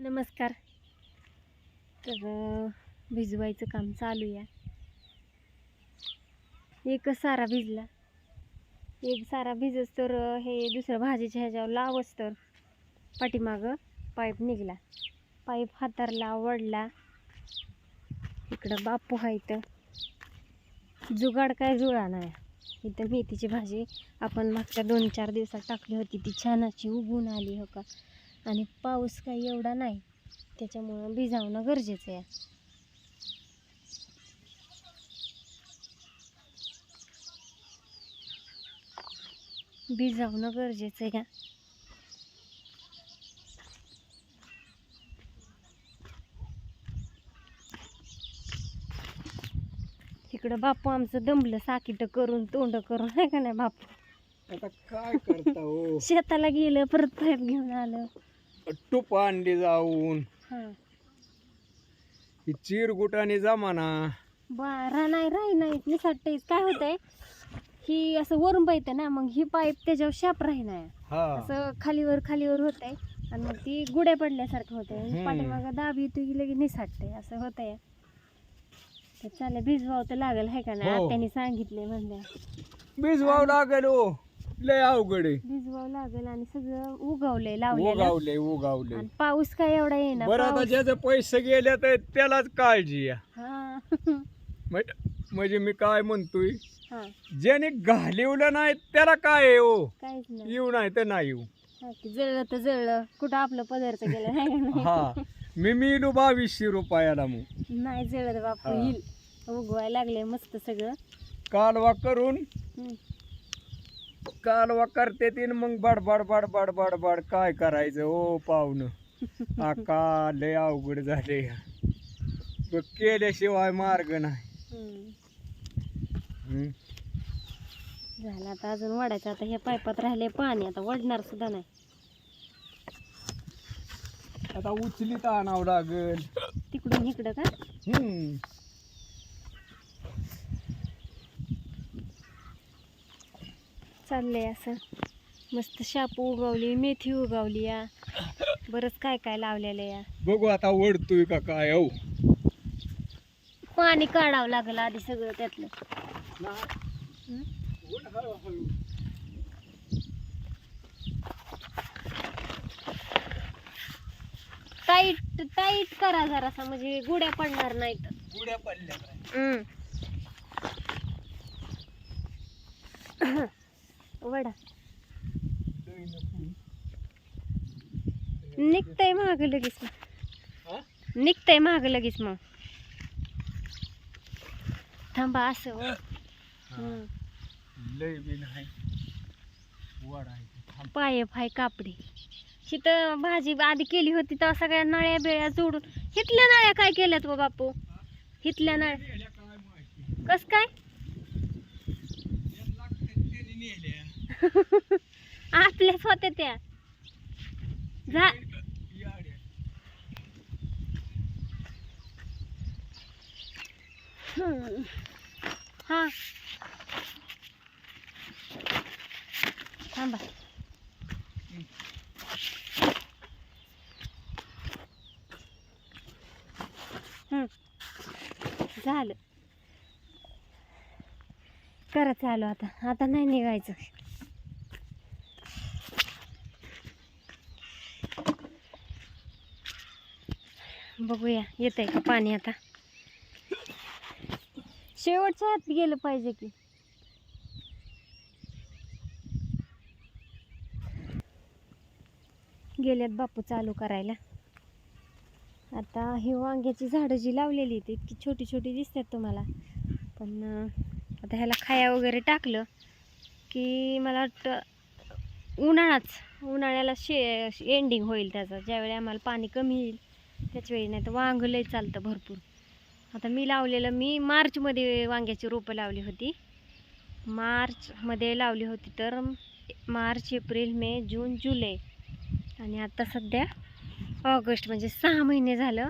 नमस्कार. तर भिजवायचं काम चालू आहे. एक सारा भिजला. एक सारा भिजच तर हे दुसरं भाजीच्या ह्याच्यावर लावच तर पाठीमागं पाईप निघला. पाईप हातारला वडला इकडं बापू आहे इथं. जुगाड काय जुळा नाही. इथं मेथीची भाजी आपण मागच्या दोन चार दिवसात टाकली होती. ती छान अशी उगून आली हो का? आणि पाऊस काही एवढा नाही त्याच्यामुळं भिजावणं गरजेचं आहे. भिजावणं गरजेचं आहे इकडं बापू आमचं दमलं साकीट करून तोंड करून आहे का नाही बापू? आता काय करता हो? शेताला गेलं परत पाईप घेऊन आलं. टूप आणली जाऊन. हां. ही चिरगुटाने जमाना. बारा नाही राही नाही निसाटतेच काय होतंय? ही असं वरून पाहिजे ना मग ही पाईप त्याच्यावर शाप राही नाही हा. असं खालीवर खालीवर होतंय. आणि मग ती गुड्या पडल्यासारखं होतंय. हम्म. पाठीमागं दाब येतो की लगेच निसाटते असं होतंय. तर चालेल भिजवावं तर लागेल आहे का नाही? हो. आत्याने सांगितले म्हणल्या. भिजवावं लागेल हो. लय अवघड आहे. भिजवावं लागेल आणि सगळं उगवलंय लावलेलं. उगावले उगावले आणि पाऊस काय एवढा येईना बरं आता पाऊस- ज्याचे पैसे गेले तर त्यालाच काळजी हा. म्हण- म्हणजे मी काय म्हणतोय? हा. ज्याने घालिवलं नाही त्याला काय आहे हो? काहीच नाही. येऊ नाही तर नाही येऊ. हा, ते जळलं तर जळलं. कुठं आपलं पदार्थ गेलं नाही का नाही? हा. मी मिळू बावीसशे रुपयाला मग. नाही जळत बापू हा. येईल. उगवायला लागले मस्त सगळं. कालवा करून हम्म. कालवा करते तीन मग बडबड बडबड बडबड काय करायचं? ओ पाहुणं. आका लय अवघड झाले केल्याशिवाय मार्ग नाही. झालं आता अजून वाढायचं आता ह्या पाईपात राहिले पाणी आता वडणार सुद्धा नाही. आता उचलीत आणावं लागल. तिकडून इकडं का? हम्म. चाललंय असं मस्त शापू उगवली मेथी उगवली या बरंच काय काय लावलेलं या बघू आता ओढतोय का काय हो पाणी काढावं लागलं आधी सगळं त्यातलं? टाईट टाईट करा जरासा म्हणजे गुड्या पडणार नाहीत गुड्या पडल्या? हम्म. वडा. निघतंय महाग लगेच मग हा? निघतंय महाग लगेच मग थांबा असं हो. लय. पाय फाय कापडी तिथं भाजी आधी केली होती तर सगळ्या नळ्या बिळ्या जोडून हिथल्या नळ्या काय केल्यात व बापू हिथल्या नळ्या नेल्या काय माहिती. कस काय नेल्या. आपल्याच होत्या त्या. झा हा. थांबा. झालं. करा चालू आता. आता नाही निघायचं. बघूया. येतंय का पाणी आता? शेवटच्या हात गेलं पाहिजे की. गेल्यात बापू चालू करायला. आता ही वांग्याची झाडं जी लावलेली आहेत इतकी छोटी छोटी दिसतात तुम्हाला. पण आता ह्याला खाया वगैरे टाकलं की मला वाटतं उन्हाळाच. उन्हाळ्याला शे एंडिंग होईल त्याचं. ज्यावेळी आम्हाला पाणी कमी येईल. त्याच वेळी नाही तर वांग लय चालतं भरपूर. आता मी लावलेलं मी मार्चमध्ये वांग्याची रोपं लावली होती. मार्चमध्ये लावली होती तर मार्च एप्रिल मे जून जुलै आणि आता सध्या ऑगस्ट म्हणजे सहा महिने झालं.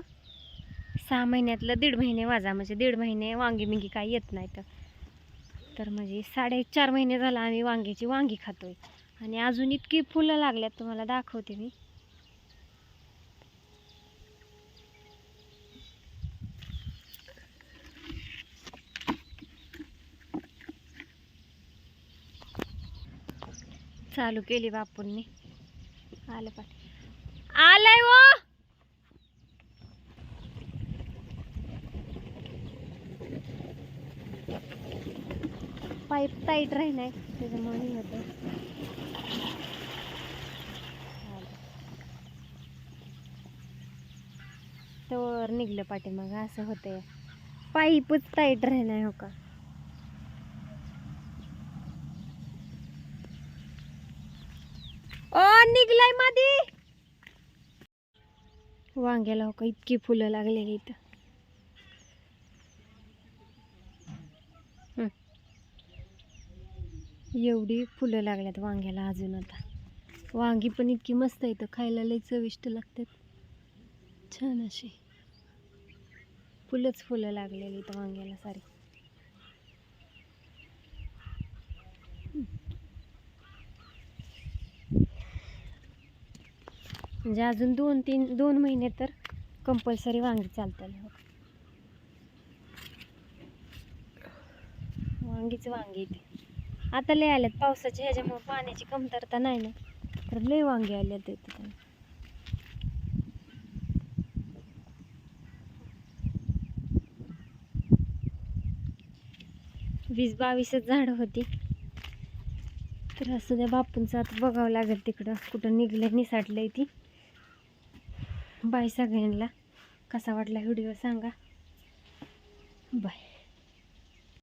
सहा महिन्यातलं दीड महिने वाजा म्हणजे दीड महिने वांगी बिंगी काय येत नाही तर. तर म्हणजे साडेचार महिने झालं आम्ही वांग्याची वांगी खातोय. आणि अजून इतकी फुलं लागल्यात तुम्हाला दाखवते मी. चालू केली बापूंनी. आलं पाठ. आलंय वो! पाईप टाईट राहिलाय त्याच्यामुळे म्हणून होतं. तर निघलं पाठीमागं असं होतंय. पाईपच टाईट राहिलाय हो का? ओ निघलाय मादी. वांग्याला हो का? इतकी फुलं लागलेली इथं एवढी फुलं लागल्यात वांग्याला अजून आता. वांगी पण इतकी मस्त आहेत. खायला लई चविष्ट लागतात. छान अशी. फुलंच फुलं लागलेली इथं वांग्याला सारी. म्हणजे अजून दोन तीन दोन महिने तर कंपल्सरी वांगी चालतात वांगीच वांगी ते. आता लय आल्यात पावसाच्या ह्याच्यामुळे पाण्याची कमतरता नाही ना. तर लय वांगे आल्यात इथे वीस बावीसच झाडं होती. तर असं त्या बापूंचं आता बघावं लागेल तिकडं कुठं निघलं निसाटलंय ती. बाय सगळ्यांना. कसा वाटला व्हिडिओ सांगा. बाय.